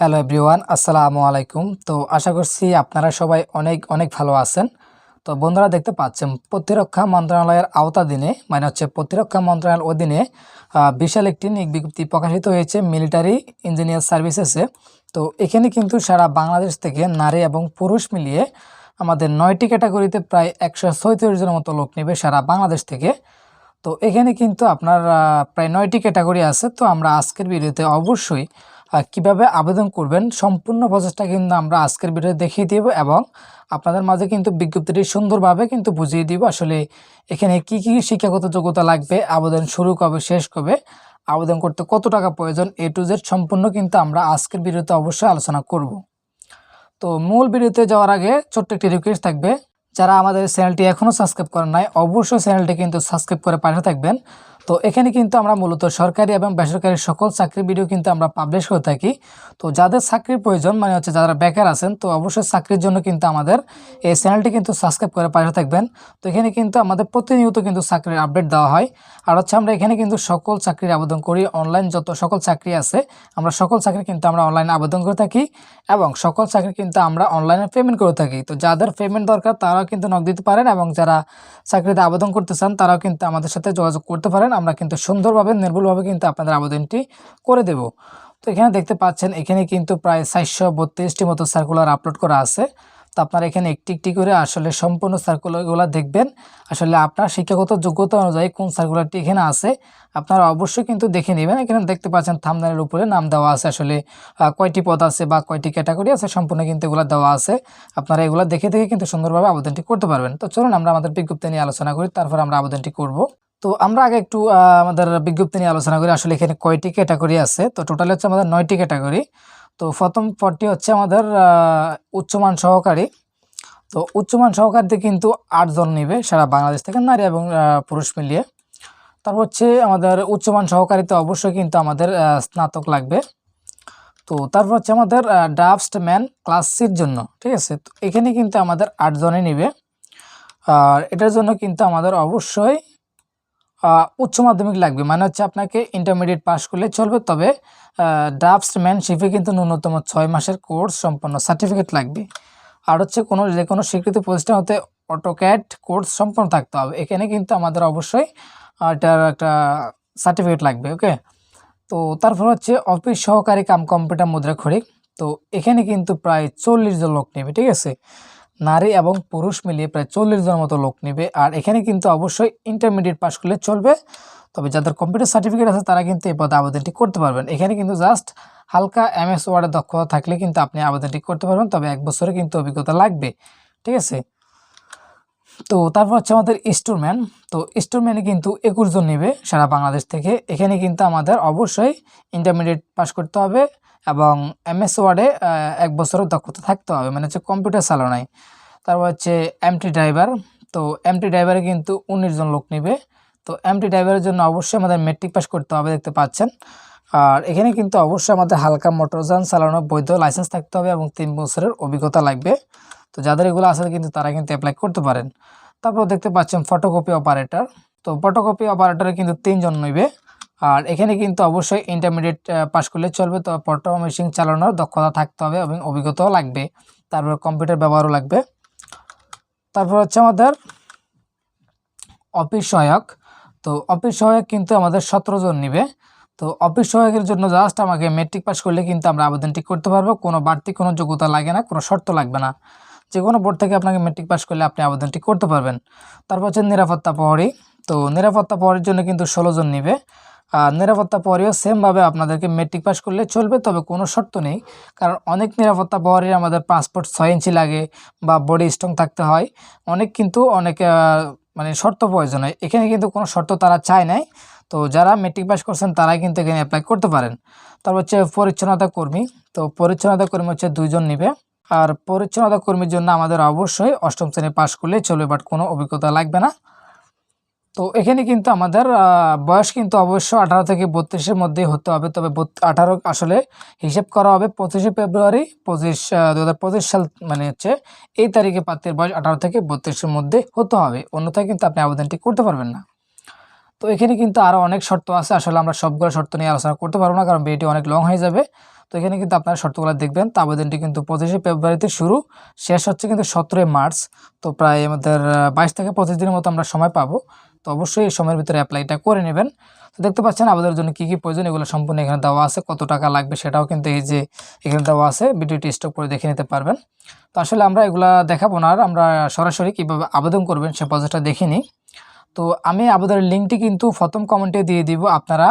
Hello everyone, আসসালামু আলাইকুম। তো আশা করছি আপনারা সবাই অনেক অনেক ভালো আছেন। তো বন্ধুরা দেখতে পাচ্ছেন, প্রতিরক্ষা মন্ত্রণালয়ের আওতাধীনে মানে হচ্ছে প্রতিরক্ষা মন্ত্রণালয়ের অধীনে বিশাল একটি বিজ্ঞপ্তি প্রকাশিত হয়েছে মিলিটারি ইঞ্জিনিয়ার সার্ভিসেসে। তো এখানে কিন্তু সারা বাংলাদেশ থেকে নারী এবং পুরুষ মিলিয়ে আমাদের নয়টি ক্যাটাগরিতে প্রায় একশো ছয়ত্রিশ জনের মতো লোক নেবে সারা বাংলাদেশ থেকে। তো এখানে কিন্তু আপনার প্রায় নয়টি ক্যাটাগরি আছে। তো আমরা আজকের ভিডিওতে অবশ্যই কীভাবে আবেদন করবেন, সম্পূর্ণ প্রসেসটা কিন্তু আমরা আজকের ভিডিওতে দেখিয়ে দেব এবং আপনাদের মাঝে কিন্তু বিজ্ঞপ্তিটি সুন্দরভাবে কিন্তু বুঝিয়ে দিব। আসলে এখানে কি কি শিক্ষাগত যোগ্যতা লাগবে, আবেদন শুরু কবে, শেষ কবে, আবেদন করতে কত টাকা প্রয়োজন, এ টু জেড সম্পূর্ণ কিন্তু আমরা আজকের ভিডিওতে অবশ্যই আলোচনা করব। তো মূল ভিডিওতে যাওয়ার আগে ছোট্ট একটি রিকোয়েস্ট থাকবে। যারা আমাদের চ্যানেলটি এখনও সাবস্ক্রাইব করেন নাই, অবশ্যই চ্যানেলটি কিন্তু সাবস্ক্রাইব করে পাশে থাকবেন। তো এখানে কিন্তু আমরা মূলত সরকারি এবং বেসরকারি সকল চাকরির ভিডিও কিন্তু আমরা পাবলিশ করে থাকি। তো যাদের চাকরির প্রয়োজন মানে হচ্ছে যারা বেকার আছেন, তো অবশ্যই চাকরির জন্য কিন্তু আমাদের এই চ্যানেলটি কিন্তু সাবস্ক্রাইব করে পাশে থাকবেন। তো এখানে কিন্তু আমাদের প্রতিনিয়ত কিন্তু চাকরির আপডেট দেওয়া হয়। আর হচ্ছে আমরা এখানে কিন্তু সকল চাকরির আবেদন করি। অনলাইন যত সকল চাকরি আছে, আমরা সকল চাকরি কিন্তু আমরা অনলাইনে আবেদন করে থাকি এবং সকল চাকরি কিন্তু আমরা অনলাইনে পেমেন্ট করে থাকি। তো যাদের পেমেন্ট দরকার, তারাও কিন্তু নক দিতে পারেন এবং যারা চাকরিতে আবেদন করতে চান, তারাও কিন্তু আমাদের সাথে যোগাযোগ করতে পারেন। আমরা কিন্তু সুন্দরভাবে, নির্ভুলভাবে কিন্তু আপনাদের আবেদনটি করে দেব। তো এখানে দেখতে পাচ্ছেন, এখানে কিন্তু প্রায় চারশো বত্রিশটি মতো সার্কুলার আপলোড করা আছে। তো আপনারা এখানে একটি একটি করে আসলে সম্পূর্ণ সার্কুলারগুলো দেখবেন। আসলে আপনার শিক্ষাগত যোগ্যতা অনুযায়ী কোন সার্কুলারটি এখানে আছে, আপনারা অবশ্যই কিন্তু দেখে নেবেন। এখানে দেখতে পাচ্ছেন থামদানের উপরে নাম দেওয়া আছে, আসলে কয়টি পদ আছে বা কয়টি ক্যাটাগরি আছে, সম্পূর্ণ কিন্তু এগুলো দেওয়া আছে। আপনারা এগুলো দেখে দেখে কিন্তু সুন্দরভাবে আবেদনটি করতে পারবেন। তো চলুন আমরা আমাদের বিজ্ঞপ্তি নিয়ে আলোচনা করি, তারপর আমরা আবেদনটি করব। তো আমরা আগে একটু আমাদের বিজ্ঞপ্তি নিয়ে আলোচনা করি, আসলে এখানে কয়টি ক্যাটাগরি আছে। তো টোটাল হচ্ছে আমাদের নয়টি ক্যাটাগরি। তো প্রথম পদটি হচ্ছে আমাদের উচ্চমান সহকারী। তো উচ্চমান সহকারীতে কিন্তু আটজন নেবে সারা বাংলাদেশ থেকে, নারী এবং পুরুষ মিলিয়ে। তারপর হচ্ছে আমাদের উচ্চমান সহকারীতে অবশ্যই কিন্তু আমাদের স্নাতক লাগবে। তো তারপর হচ্ছে আমাদের ড্রাফটসম্যান ক্লাস সির জন্য, ঠিক আছে? তো এখানে কিন্তু আমাদের আটজনে নেবে। আর এটার জন্য কিন্তু আমাদের অবশ্যই উচ্চ মাধ্যমিক লাগবে। মানে হচ্ছে আপনাকে ইন্টারমিডিয়েট পাস করলে চলবে। তবে ড্রাফটসম্যানশিপে কিন্তু ন্যূনতম ছয় মাসের কোর্স সম্পন্ন সার্টিফিকেট লাগবে। আর হচ্ছে কোনো, যে কোনো স্বীকৃত প্রতিষ্ঠান হতে অটোক্যাট কোর্স সম্পন্ন থাকতে হবে। এখানে কিন্তু আমাদের অবশ্যই এটার একটা সার্টিফিকেট লাগবে ওকে তো তারপর হচ্ছে অফিস সহকারী কাম কম্পিউটার মুদ্রা খড়িক তো এখানে কিন্তু প্রায় চল্লিশ জন লোক নেবে, ঠিক আছে? নারী এবং পুরুষ মিলিয়ে প্রায় চল্লিশ জনের মতো লোক নেবে। আর এখানে কিন্তু অবশ্যই ইন্টারমিডিয়েট পাস করলে চলবে। তবে যাদের কম্পিউটার সার্টিফিকেট আছে, তারা কিন্তু এই পদে আবেদনটি করতে পারবেন। এখানে কিন্তু জাস্ট হালকা এম এস ওয়ার্ডের দক্ষতা থাকলে কিন্তু আপনি আবেদনটি করতে পারবেন। তবে এক বছরে কিন্তু অভিজ্ঞতা লাগবে। ঠিক আছে? তো তারপর হচ্ছে আমাদের স্টোরম্যান তো স্টোরম্যানে কিন্তু একুশ জন নেবে সারা বাংলাদেশ থেকে। এখানে কিন্তু আমাদের অবশ্যই ইন্টারমিডিয়েট পাস করতে হবে। এবং এমএস ওয়ার্ডে এক বছরের দক্ষতা থাকতে হবে মানে হচ্ছে কম্পিউটার চালানোয়। তারপর হচ্ছে এমটি ড্রাইভার তো এমটি ড্রাইভারে কিন্তু উনিশ জন লোক নেবে। তো এমটি ড্রাইভারের জন্য অবশ্যই আমাদের মেট্রিক পাস করতে হবে, দেখতে পাচ্ছেন। আর এখানে কিন্তু অবশ্যই আমাদের হালকা মোটরযান চালানোর বৈধ লাইসেন্স থাকতে হবে এবং তিন বছরের অভিজ্ঞতা লাগবে। তো যাদের এগুলো আছে কিন্তু তারা কিন্তু অ্যাপ্লাই করতে পারেন। তারপর দেখতে পাচ্ছেন ফটোকপি অপারেটর তো ফটোকপি অপারেটরে কিন্তু তিনজন নেবে। আর এখানে কিন্তু অবশ্যই ইন্টারমিডিয়েট পাস করলে চলবে। তো ফটো মেশিন চালানোর দক্ষতা থাকতে হবে এবং অভিজ্ঞতাও লাগবে। তারপর কম্পিউটার ব্যবহারও লাগবে। তারপর হচ্ছে আমাদের অফিস সহায়ক। তো অফিস সহায়ক কিন্তু আমাদের সতেরো জন নিবে। তো অফিস সহায়কের জন্য জাস্ট আমাকে মেট্রিক পাস করলে কিন্তু আমরা আবেদনটি করতে পারব। কোনো বাড়তি কোনো যোগ্যতা লাগে না, কোনো শর্ত লাগবে না। যে কোনো বোর্ড থেকে আপনাকে মেট্রিক পাস করলে আপনি আবেদনটি করতে পারবেন। তারপর হচ্ছে নিরাপত্তা প্রহরী। তো নিরাপত্তা প্রহরীর জন্য কিন্তু ষোলো জন নিবে। নিরাপত্তা পরেও সেমভাবে আপনাদেরকে মেট্রিক পাস করলে চলবে, তবে কোনো শর্ত নেই। কারণ অনেক নিরাপত্তা প্রহরীর আমাদের পাসপোর্ট ছয় ইঞ্চি লাগে বা বডি স্ট্রং থাকতে হয়। অনেক কিন্তু অনেক মানে শর্ত প্রয়োজন হয়। এখানে কিন্তু কোনো শর্ত তারা চায় নাই। তো যারা মেট্রিক পাস করছেন, তারাই কিন্তু এখানে অ্যাপ্লাই করতে পারেন। তারপর হচ্ছে পরিচ্ছন্নতা কর্মী। তো পরিচ্ছন্নতা কর্মী হচ্ছে দুইজন নিবে। আর পরিচ্ছন্নতা কর্মীর জন্য আমাদের অবশ্যই অষ্টম শ্রেণি পাশ করলেই চলবে বাট কোনো অভিজ্ঞতা লাগবে না। তো এখানে কিন্তু আমাদের বয়স কিন্তু অবশ্য আঠারো থেকে বত্রিশের মধ্যেই হতে হবে। তবে আঠারো আসলে হিসেব করা হবে পঁচিশে ফেব্রুয়ারি, পঁচিশ দু হাজার সাল মানে হচ্ছে এই তারিখে প্রার্থীর বয়স আঠারো থেকে বত্রিশের মধ্যে হতে হবে। অন্যথায় কিন্তু আপনি আবেদনটি করতে পারবেন না। তো এখানে কিন্তু আরও অনেক শর্ত আছে। আসলে আমরা সবগুলো শর্ত নিয়ে আলোচনা করতে পারব না, কারণ বিয়েটি অনেক লং হয়ে যাবে। তো এখানে কিন্তু আপনারা শর্তগুলো দেখবেন। তো আবেদনটি কিন্তু পঁচিশে ফেব্রুয়ারিতে শুরু। শেষ হচ্ছে কিন্তু সতেরোই মার্চ। তো প্রায় আমাদের বাইশ থেকে পঁচিশ দিনের মতো আমরা সময় পাবো। তো অবশ্যই এই সময়ের ভিতরে অ্যাপ্লাইটা করে নেবেন। তো দেখতে পাচ্ছেন আবেদনের জন্য কী কী প্রয়োজন, এগুলো সম্পূর্ণ এখানে দেওয়া আছে। কত টাকা লাগবে সেটাও কিন্তু এই যে এখানে দেওয়া আছে। ভিডিওটি স্টপ করে দেখে নিতে পারবেন। তো আসলে আমরা এগুলা দেখাবো না আর আমরা সরাসরি কীভাবে আবেদন করবেন সে প্রসেসটা দেখে নিই। তো আমি আবেদনের লিঙ্কটি কিন্তু প্রথম কমেন্টে দিয়ে দিব। আপনারা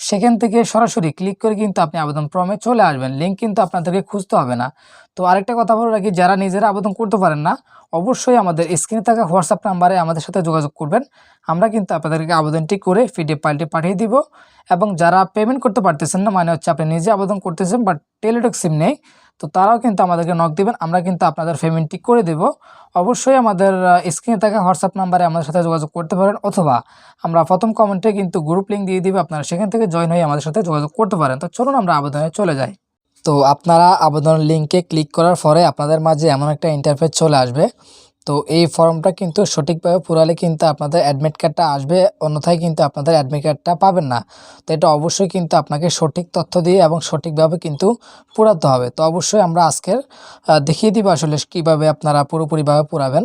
সেখান থেকে সরাসরি ক্লিক করে কিন্তু আপনি আবেদন ফর্মে চলে আসবেন। লিঙ্ক কিন্তু আপনাদেরকে খুঁজতে হবে না। তো আরেকটা কথা বলে রাখি, যারা নিজেরা আবেদন করতে পারেন না, অবশ্যই আমাদের স্ক্রিনে থাকা হোয়াটসঅ্যাপ নাম্বারে আমাদের সাথে যোগাযোগ করবেন। আমরা কিন্তু আপনাদেরকে আবেদনটি করে পিডিএফ ফাইলটি পাঠিয়ে দিব এবং যারা পেমেন্ট করতে পারতেছেন না মানে হচ্ছে আপনি নিজে আবেদন করতেছেন বাট টেলিটক সিম নেই, তো তারাও কিন্তু আমাদেরকে নক দিবেন। আমরা কিন্তু আপনাদের পেমেন্টটি করে দেব। অবশ্যই আমাদের স্ক্রিনে থাকা হোয়াটসঅ্যাপ নাম্বারে আমাদের সাথে যোগাযোগ করতে পারেন অথবা আমরা প্রথম কমেন্টে কিন্তু গ্রুপ লিঙ্ক দিয়ে দিব। আপনারা সেখান থেকে জয়েন হয়ে আমাদের সাথে যোগাযোগ করতে পারেন। তো চলুন আমরা আবেদনে চলে যাই। তো আপনারা আবেদন লিঙ্কে ক্লিক করার পরে আপনাদের মাঝে এমন একটা ইন্টারফেস চলে আসবে। তো এই ফর্মটা কিন্তু সঠিকভাবে পুরালে কিন্তু আপনাদের অ্যাডমিট কার্ডটা আসবে, অন্যথায় কিন্তু আপনাদের অ্যাডমিট কার্ডটা পাবেন না। তো এটা অবশ্যই কিন্তু আপনাকে সঠিক তথ্য দিয়ে এবং সঠিকভাবে কিন্তু পুরাতে হবে। তো অবশ্যই আমরা আজকের দেখিয়ে দিব আসলে কীভাবে আপনারা পুরোপুরিভাবে পুরাবেন।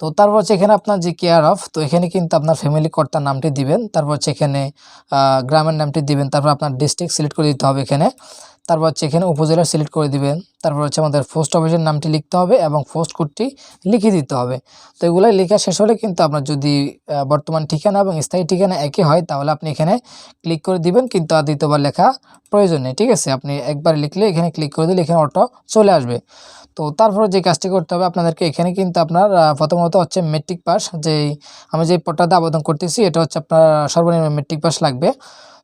তো তারপর হচ্ছে এখানে আপনার যে কেয়ার অফ তো এখানে কিন্তু আপনার ফ্যামিলি কর্তার নামটি দিবেন। তারপর হচ্ছে এখানে গ্রামের নামটি দিবেন। তারপর আপনার ডিস্ট্রিক্ট সিলেক্ট করে দিতে হবে এখানে। তারপর হচ্ছে এখানে উপজেলা সিলেক্ট করে দিবেন। তারপর হচ্ছে আমাদের পোস্ট অফিসের নামটি লিখতে হবে এবং পোস্ট কোডটি লিখে দিতে হবে। তো এগুলাই লেখা শেষ হলে কিন্তু আপনার যদি বর্তমান ঠিকানা এবং স্থায়ী ঠিকানা একই হয়, তাহলে আপনি এখানে ক্লিক করে দিবেন। কিন্তু আর দ্বিতীয়বার লেখা প্রয়োজন নেই, ঠিক আছে? আপনি একবার লিখলে এখানে ক্লিক করে দিলে এখানে অটো চলে আসবে। তো তারপরে যে কাজটি করতে হবে আপনাদেরকে এখানে কিন্তু আপনার প্রথমত হচ্ছে মেট্রিক পাস যেই আমি যে পট্টাতে আবেদন করতেছি, এটা হচ্ছে আপনার সর্বনিম্ন মেট্রিক পাস লাগবে।